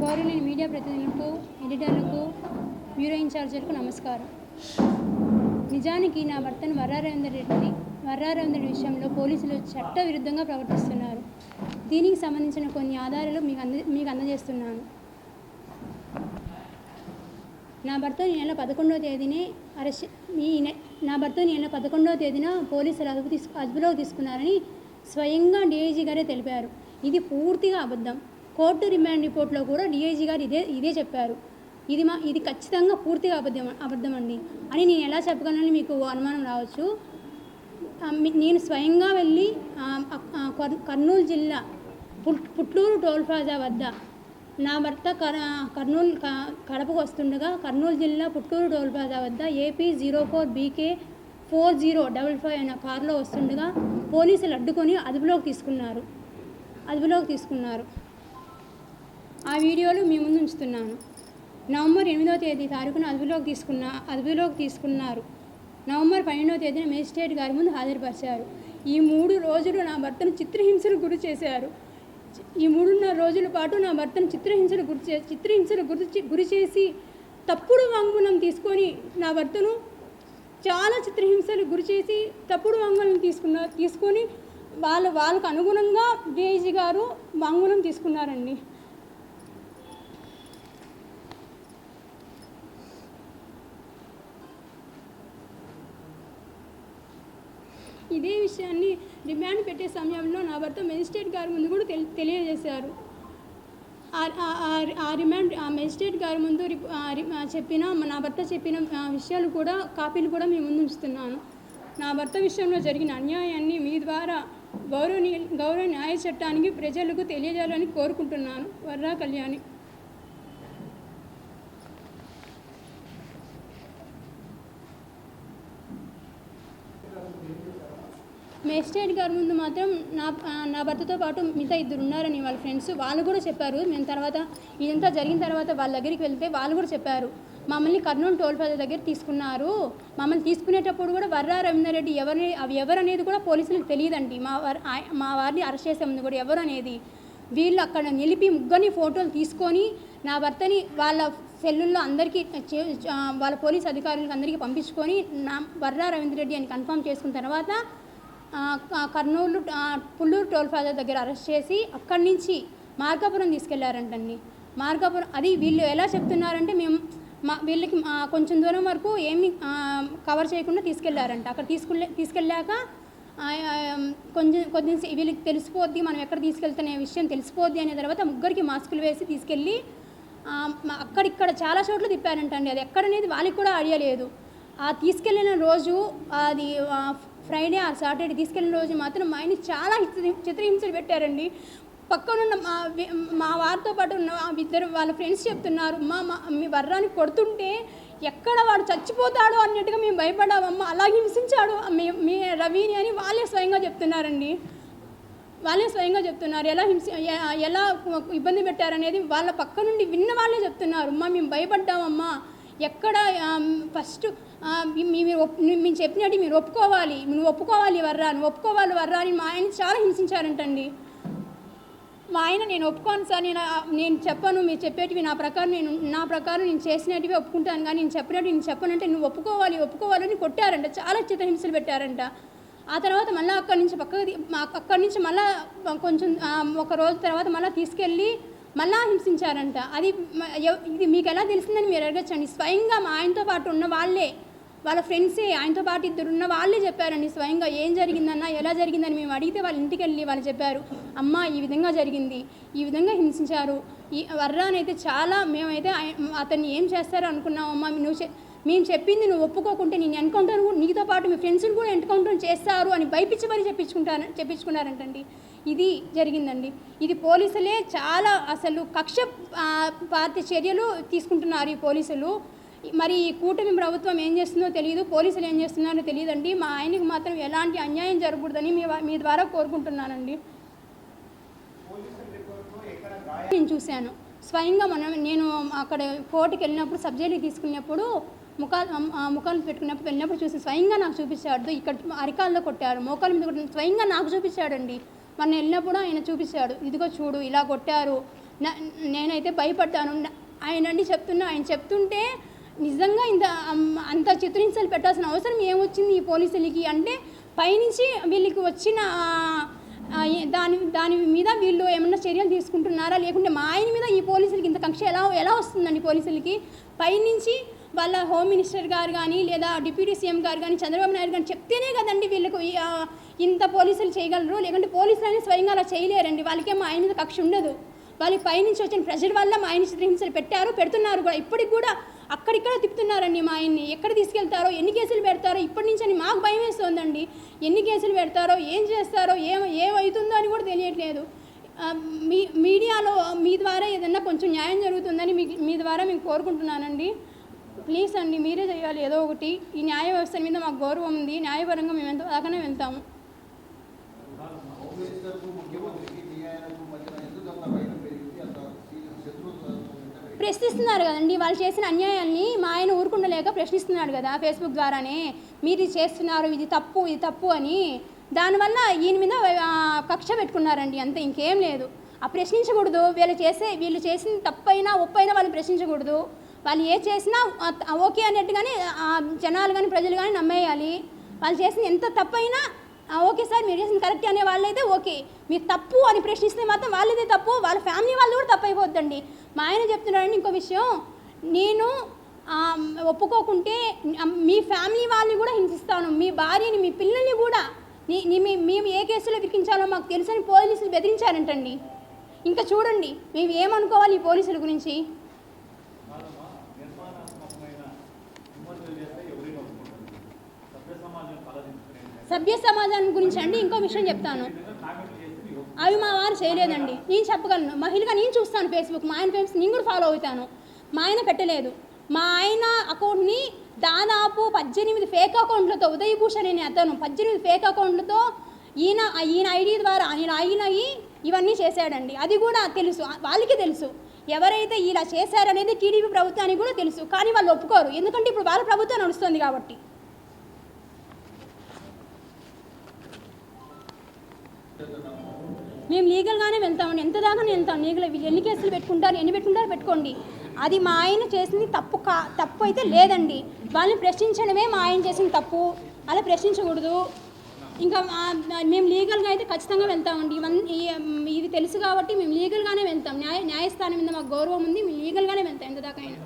గౌరవనీయ మీడియా ప్రతినిధులకు ఎడిటర్లకు బ్యూరో ఇన్ఛార్జీలకు నమస్కారం. నిజానికి నా భర్తను వర్రారవిందర్ రెడ్డి వర్రారవేందర్ విషయంలో పోలీసులు చట్టవిరుద్ధంగా ప్రవర్తిస్తున్నారు. దీనికి సంబంధించిన కొన్ని ఆధారాలు మీకు అంద మీకు అందజేస్తున్నాను. నా భర్త ఈ నెల పదకొండవ తేదీనే అరెస్ట్ ఈ నె- నా భర్త ఈ నెల పదకొండవ తేదీన పోలీసులు అదుపు తీసుకు అదుపులోకి తీసుకున్నారని స్వయంగా డిఐజీ గారే తెలిపారు. ఇది పూర్తిగా అబద్ధం. కోర్టు రిమాండ్ రిపోర్ట్లో కూడా డిఐజీ గారు ఇదే ఇదే చెప్పారు. ఇది మా ఇది ఖచ్చితంగా పూర్తిగా అబద్ధం అబద్ధం అండి అని నేను ఎలా చెప్పగలనని మీకు అనుమానం రావచ్చు. నేను స్వయంగా వెళ్ళి కర్నూలు జిల్లా పుట్- పుట్లూరు టోల్ ప్లాజా వద్ద నా భర్త కర్ కర్నూలు క- కడపకు వస్తుండగా కర్నూలు జిల్లా పుట్టూరు టోల్ వద్ద AP zero four BK four zero double five అనే కారులో వస్తుండగా పోలీసులు అడ్డుకొని అదుపులోకి తీసుకున్నారు. అదుపులోకి తీసుకున్నారు. ఆ వీడియోలు మీ ముందు ఉంచుతున్నాను. నవంబర్ ఎనిమిదవ తేదీ తారీఖున అదుపులోకి తీసుకున్న అదుపులోకి తీసుకున్నారు. నవంబర్ పన్నెండవ తేదీన మేజిస్ట్రేట్ గారి ముందు హాజరుపరిచారు. ఈ మూడు రోజులు నా భర్తను చిత్రహింసలు గురి చేశారు. ఈ మూడున్నర రోజుల పాటు నా భర్తను చిత్రహింసలు గురి చే చిత్రహింసలు గురి గురి చేసి తప్పుడు వాంగ్మూలం తీసుకొని నా భర్తను చాలా చిత్రహింసలు గురి చేసి తప్పుడు వాంగ్మూలం తీసుకున్న తీసుకొని వాళ్ళ వాళ్ళకు అనుగుణంగా డిఐజీ గారు వాంగ్మూలం తీసుకున్నారండి. ఇదే విషయాన్ని రిమాండ్ పెట్టే సమయంలో నా భర్త మెజిస్ట్రేట్ గారి ముందు కూడా తెలి తెలియజేశారు. ఆ- రిమాండ్ ఆ మెజిస్ట్రేట్ గారి ముందు చెప్పిన నా భర్త చెప్పిన విషయాలు కూడా కాపీలు కూడా మీ ముందు ఉంచుతున్నాను. నా భర్త విషయంలో జరిగిన అన్యాయాన్ని మీ ద్వారా గౌరవ గౌరవ న్యాయ చట్టానికి ప్రజలకు తెలియజేయాలని కోరుకుంటున్నాను. వర్రా కళ్యాణి. మేజిస్ట్రేట్ గారి ముందు మాత్రం నా నా భర్తతో పాటు మిగతా ఇద్దరు ఉన్నారని వాళ్ళ ఫ్రెండ్స్ వాళ్ళు కూడా చెప్పారు. మేము తర్వాత ఇదంతా జరిగిన తర్వాత వాళ్ళ దగ్గరికి వెళ్తే వాళ్ళు కూడా చెప్పారు. మమ్మల్ని కర్నూలు టోల్ ప్లాజా దగ్గర తీసుకున్నారు. మమ్మల్ని తీసుకునేటప్పుడు కూడా వర్రా రవీందర్ రెడ్డి ఎవరి అవి ఎవరనేది కూడా పోలీసులకు తెలియదండి. మా వారి మా వారిని అరెస్ట్ చేసే ముందు కూడా ఎవరు అనేది. వీళ్ళు అక్కడ నిలిపి ముగ్గురిని ఫోటోలు తీసుకొని నా భర్తని వాళ్ళ సెల్లుల్లో అందరికీ చే- వాళ్ళ పోలీస్ అధికారులకు అందరికీ పంపించుకొని నా వర్రా రవీంద్ర రెడ్డి అని కన్ఫర్మ్ చేసుకున్న తర్వాత కర్నూలు పుల్లూరు టోల్ ప్లాజా దగ్గర అరెస్ట్ చేసి అక్కడి నుంచి మార్కాపురం తీసుకెళ్ళారంటండి. మార్కాపురం అది వీళ్ళు ఎలా చెప్తున్నారంటే మేము మా వీళ్ళకి కొంచెం దూరం వరకు ఏమి కవర్ చేయకుండా తీసుకెళ్ళారంట. అక్కడ తీసుకెళ్ళే తీసుకెళ్ళాక కొంచెం కొంచెం వీళ్ళకి తెలిసిపోద్ది మనం ఎక్కడ తీసుకెళ్తున్న విషయం తెలిసిపోద్ది అనే తర్వాత ముగ్గురికి మాస్కులు వేసి తీసుకెళ్ళి అక్కడిక్కడ చాలా చోట్ల తిప్పారంటండి. అది ఎక్కడనేది వాళ్ళకి కూడా ఐడియా లేదు. ఆ తీసుకెళ్ళిన రోజు అది ఫ్రైడే ఆ సాటర్డే తీసుకెళ్ళిన రోజు మాత్రం మా ఆయన చాలా చిత్ర- చిత్రహింసలు పెట్టారండి. పక్కనున్న మా మా వారితో పాటు ఉన్న ఇద్దరు వాళ్ళ ఫ్రెండ్స్ చెప్తున్నారు మా మా మీ వర్రాన్ని కొడుతుంటే ఎక్కడ వాడు చచ్చిపోతాడో అన్నట్టుగా మేము భయపడామమ్మ అలా హింసించాడు మీ మీ రవిని అని వాళ్ళే స్వయంగా చెప్తున్నారండి. వాళ్ళే స్వయంగా చెప్తున్నారు ఎలా హింస ఎలా ఇబ్బంది పెట్టారనేది వాళ్ళ పక్క నుండి విన్న వాళ్ళే చెప్తున్నారు అమ్మా మేము భయపడ్డామమ్మా ఎక్కడ ఫస్ట్ మీరు మేము చెప్పినట్టు మీరు ఒప్పుకోవాలి. నువ్వు ఒప్పుకోవాలి వర్రా నువ్వు ఒప్పుకోవాలి వర్రా అని మా ఆయన చాలా హింసించారంటండి. మా ఆయన నేను ఒప్పుకోను సార్ నేను నేను చెప్పను మీరు చెప్పేటివి నా ప్రకారం నేను నా ప్రకారం నేను చేసినట్టువి ఒప్పుకుంటాను కానీ నేను చెప్పినట్టు నేను చెప్పనంటే నువ్వు ఒప్పుకోవాలి ఒప్పుకోవాలని కొట్టారంట. చాలా చిత్రహింసలు పెట్టారంట. ఆ తర్వాత మళ్ళీ అక్కడి నుంచి పక్కకి అక్కడి నుంచి మళ్ళీ కొంచెం ఒక రోజు తర్వాత మళ్ళీ తీసుకెళ్ళి మళ్ళా హింసించారంట. అది ఇది మీకు ఎలా తెలిసిందని మీరు అడగచ్చండి. స్వయంగా మా ఆయనతో పాటు ఉన్న వాళ్ళే వాళ్ళ ఫ్రెండ్సే ఆయనతో పాటు ఇద్దరు ఉన్న వాళ్ళే చెప్పారండి. స్వయంగా ఏం జరిగిందన్నా ఎలా జరిగిందని మేము అడిగితే వాళ్ళ ఇంటికి వెళ్ళి వాళ్ళు చెప్పారు. అమ్మ ఈ విధంగా జరిగింది. ఈ విధంగా హింసించారు. ఈ వర్రాన్ అయితే చాలా మేమైతే అతన్ని ఏం చేస్తారో అనుకున్నామమ్మా నువ్వు మేము చెప్పింది నువ్వు ఒప్పుకోకుంటే నేను ఎన్కౌంటర్ నీతో పాటు మీ ఫ్రెండ్స్ని కూడా ఎన్కౌంటర్ చేస్తారు అని భయపించి మరీ చెప్పించుకుంటారు చెప్పించుకున్నారంటండి. ఇది జరిగిందండి. ఇది పోలీసులే చాలా అసలు కక్ష పార్టీ చర్యలు తీసుకుంటున్నారు ఈ పోలీసులు. మరి ఈ కూటమి ప్రభుత్వం ఏం చేస్తుందో తెలియదు పోలీసులు ఏం చేస్తున్నారో తెలియదండి. మా ఆయనకి మాత్రం ఎలాంటి అన్యాయం జరగకూడదని మీ మీ ద్వారా కోరుకుంటున్నానండి. నేను చూశాను. స్వయంగా మనం నేను అక్కడ కోర్టుకి వెళ్ళినప్పుడు సబ్జెక్ట్ తీసుకున్నప్పుడు ముఖాలు ముఖాలు పెట్టుకున్నప్పుడు వెళ్ళినప్పుడు చూసి స్వయంగా నాకు చూపించాడు. ఇక్కడ అరికాల్లో కొట్టారు మోకాల మీద కొట్టారు స్వయంగా నాకు చూపించాడండి. మన వెళ్ళినప్పుడు ఆయన చూపించాడు. ఇదిగో చూడు ఇలా కొట్టారు. నేనైతే భయపడ్డాను. ఆయనండి చెప్తున్నా ఆయన చెప్తుంటే నిజంగా ఇంత అంత చిత్రహింసలు పెట్టాల్సిన అవసరం ఏమొచ్చింది ఈ పోలీసులకి? అంటే పైనుంచి వీళ్ళకి వచ్చిన దాని దాని మీద వీళ్ళు ఏమన్నా చర్యలు తీసుకుంటున్నారా? లేకుంటే మా ఆయన మీద ఈ పోలీసులకి ఇంత కక్ష ఎలా ఎలా వస్తుందండి పోలీసులకి? పైనుంచి వాళ్ళ హోమ్ మినిస్టర్ గారు కానీ లేదా డిప్యూటీ సీఎం గారు కానీ చంద్రబాబు నాయుడు కానీ చెప్తేనే కదండి వీళ్ళకు ఇంత పోలీసులు చేయగలరు? లేకుంటే పోలీసులు అనేది స్వయంగా అలా చేయలేరండి. వాళ్ళకేమో ఆయన మీద కక్ష ఉండదు. వాళ్ళకి పైనుంచి వచ్చిన ప్రెషర్ వల్ల మా ఆయన చిత్రహింసలు పెట్టారు పెడుతున్నారు కూడా. ఇప్పటికి కూడా అక్కడిక్కడ తిప్పుతున్నారండి మా ఆయన్ని. ఎక్కడ తీసుకెళ్తారో ఎన్ని కేసులు పెడతారో ఇప్పటి నుంచి అని మాకు భయం వేస్తుందండి. ఎన్ని కేసులు పెడతారో ఏం చేస్తారో ఏం ఏమవుతుందో అని కూడా తెలియట్లేదు. మీ మీడియాలో మీ ద్వారా ఏదన్నా కొంచెం న్యాయం జరుగుతుందని మీ మీ ద్వారా మేము కోరుకుంటున్నానండి. ప్లీజ్ అండి మీరే చేయాలి. ఏదో ఒకటి. ఈ న్యాయ వ్యవస్థ మీద మాకు గౌరవం ఉంది. న్యాయపరంగా మేము ఎంత దాకానే వెళ్తాము హోమ్ మినిస్టర్కు ముఖ్యమంత్రికి మీ ఆయనకు మధ్యన ఎందుకు అంత వైరం పెరిగింది అంత శత్రుత్వం ఎంత పెరిగింది? ప్రశ్నిస్తున్నారు కదండి. వాళ్ళు చేసిన అన్యాయాల్ని మా ఆయన ఊరుకుండలేక ప్రశ్నిస్తున్నాడు కదా ఫేస్బుక్ ద్వారానే. మీరు ఇది చేస్తున్నారు ఇది తప్పు ఇది తప్పు అని. దానివల్ల ఈయన మీద కక్ష పెట్టుకున్నారండి. అంతే ఇంకేం లేదు. ఆ ప్రశ్నించకూడదు. వీళ్ళు చేసే వీళ్ళు చేసిన తప్పైనా ఒప్పైనా వాళ్ళు ప్రశ్నించకూడదు. వాళ్ళు ఏ చేసినా ఓకే అన్నట్టుగానే జనాలు కానీ ప్రజలు కానీ నమ్మేయాలి. వాళ్ళు చేసిన ఎంత తప్పైనా ఓకే సార్ మీరు చేసిన కరెక్ట్ అనే వాళ్ళైతే ఓకే. మీరు తప్పు అని ప్రశ్నిస్తే మాత్రం వాళ్ళదే తప్పు. వాళ్ళ ఫ్యామిలీ వాళ్ళు కూడా తప్పు అయిపోద్దండి. మా ఆయన చెప్తున్నాడని ఇంకో విషయం. నేను ఒప్పుకోకుంటే మీ ఫ్యామిలీ వాళ్ళని కూడా హింసిస్తాను. మీ భార్యని మీ పిల్లల్ని కూడా. నీ మీ- మేము ఏ కేసులో విరికించాలో మాకు తెలుసని పోలీసులు బెదిరించారంటండి. ఇంకా చూడండి మేము ఏమనుకోవాలి ఈ పోలీసుల గురించి? సభ్య సమాజం సభ్య సమాజాన్ని గురించి అండి ఇంకో విషయం చెప్తాను విధంగా కామెంట్లు చేస్తే మీరు ఒప్పుకుంటారు. అవి మా వారు చేయలేదండి. నేను చెప్పగలను. మహిళగా నేను చూస్తాను ఫేస్బుక్ మా ఆయన ఫేస్ నేను కూడా ఫాలో అవుతాను. మా ఆయన పెట్టలేదు. మా ఆయన అకౌంట్ని దాదాపు పద్దెనిమిది ఫేక్ అకౌంట్లతో ఉదయభూషణ్ అనే అతను పద్దెనిమిది ఫేక్ అకౌంట్లతో ఈయన ఈయన ఐడి ద్వారా ఆయన లాగిన్ అయ్యి ఇవన్నీ చేశాడండి. అది కూడా తెలుసు. వాళ్ళకి తెలుసు. ఎవరైతే ఇలా చేశారనేది టీడీపీ ప్రభుత్వానికి కూడా తెలుసు. కానీ వాళ్ళు ఒప్పుకోరు. ఎందుకంటే ఇప్పుడు వాళ్ళ ప్రభుత్వం నడుస్తుంది కాబట్టి. మేము లీగల్గానే వెళ్తామండి ఎంత దాకా వెళ్తాం లీగల్ ఎన్ని కేసులు పెట్టుకుంటారు? ఎన్ని పెట్టుకుంటారో పెట్టుకోండి. అది మా ఆయన చేసింది తప్పు కా తప్పు అయితే లేదండి. వాళ్ళని ప్రశ్నించడమే మా ఆయన చేసిన తప్పు. అలా ప్రశ్నించకూడదు. ఇంకా మేము లీగల్గా అయితే ఖచ్చితంగా వెళ్తామండి ఇవన్నీ ఇది తెలుసు కాబట్టి మేము లీగల్గానే వెళ్తాం. న్యాయ న్యాయస్థానం మీద మాకు గౌరవం ఉంది. మేము లీగల్గానే వెళ్తాం ఎంత దాకా అయినా.